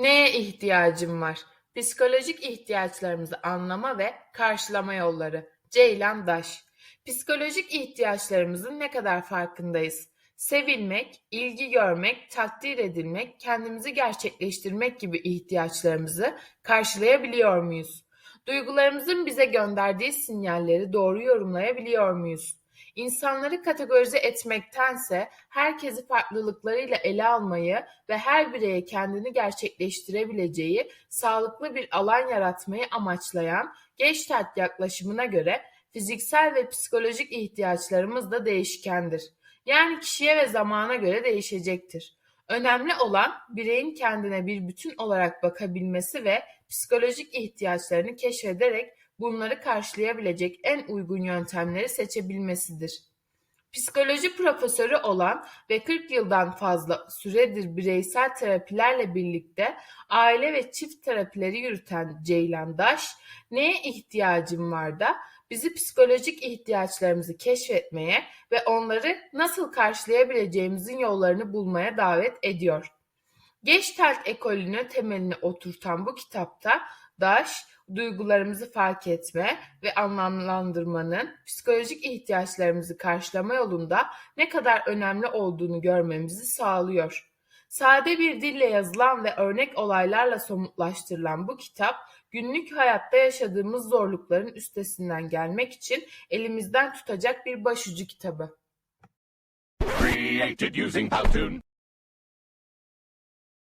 Neye ihtiyacım var? Psikolojik ihtiyaçlarımızı anlama ve karşılama yolları. Ceylan Daş. Psikolojik ihtiyaçlarımızın ne kadar farkındayız? Sevilmek, ilgi görmek, takdir edilmek, kendimizi gerçekleştirmek gibi ihtiyaçlarımızı karşılayabiliyor muyuz? Duygularımızın bize gönderdiği sinyalleri doğru yorumlayabiliyor muyuz? İnsanları kategorize etmektense herkesi farklılıklarıyla ele almayı ve her bireye kendini gerçekleştirebileceği sağlıklı bir alan yaratmayı amaçlayan Gestalt yaklaşımına göre fiziksel ve psikolojik ihtiyaçlarımız da değişkendir. Yani kişiye ve zamana göre değişecektir. Önemli olan bireyin kendine bir bütün olarak bakabilmesi ve psikolojik ihtiyaçlarını keşfederek bunları karşılayabilecek en uygun yöntemleri seçebilmesidir. Psikoloji profesörü olan ve 40 yıldan fazla süredir bireysel terapilerle birlikte aile ve çift terapileri yürüten Ceylan Daş, neye ihtiyacım var da bizi psikolojik ihtiyaçlarımızı keşfetmeye ve onları nasıl karşılayabileceğimizin yollarını bulmaya davet ediyor. Gestalt ekolünün temelini oturtan bu kitapta Daş, duygularımızı fark etme ve anlamlandırmanın psikolojik ihtiyaçlarımızı karşılama yolunda ne kadar önemli olduğunu görmemizi sağlıyor. Sade bir dille yazılan ve örnek olaylarla somutlaştırılan bu kitap, günlük hayatta yaşadığımız zorlukların üstesinden gelmek için elimizden tutacak bir başucu kitabı. Created using Powtoon.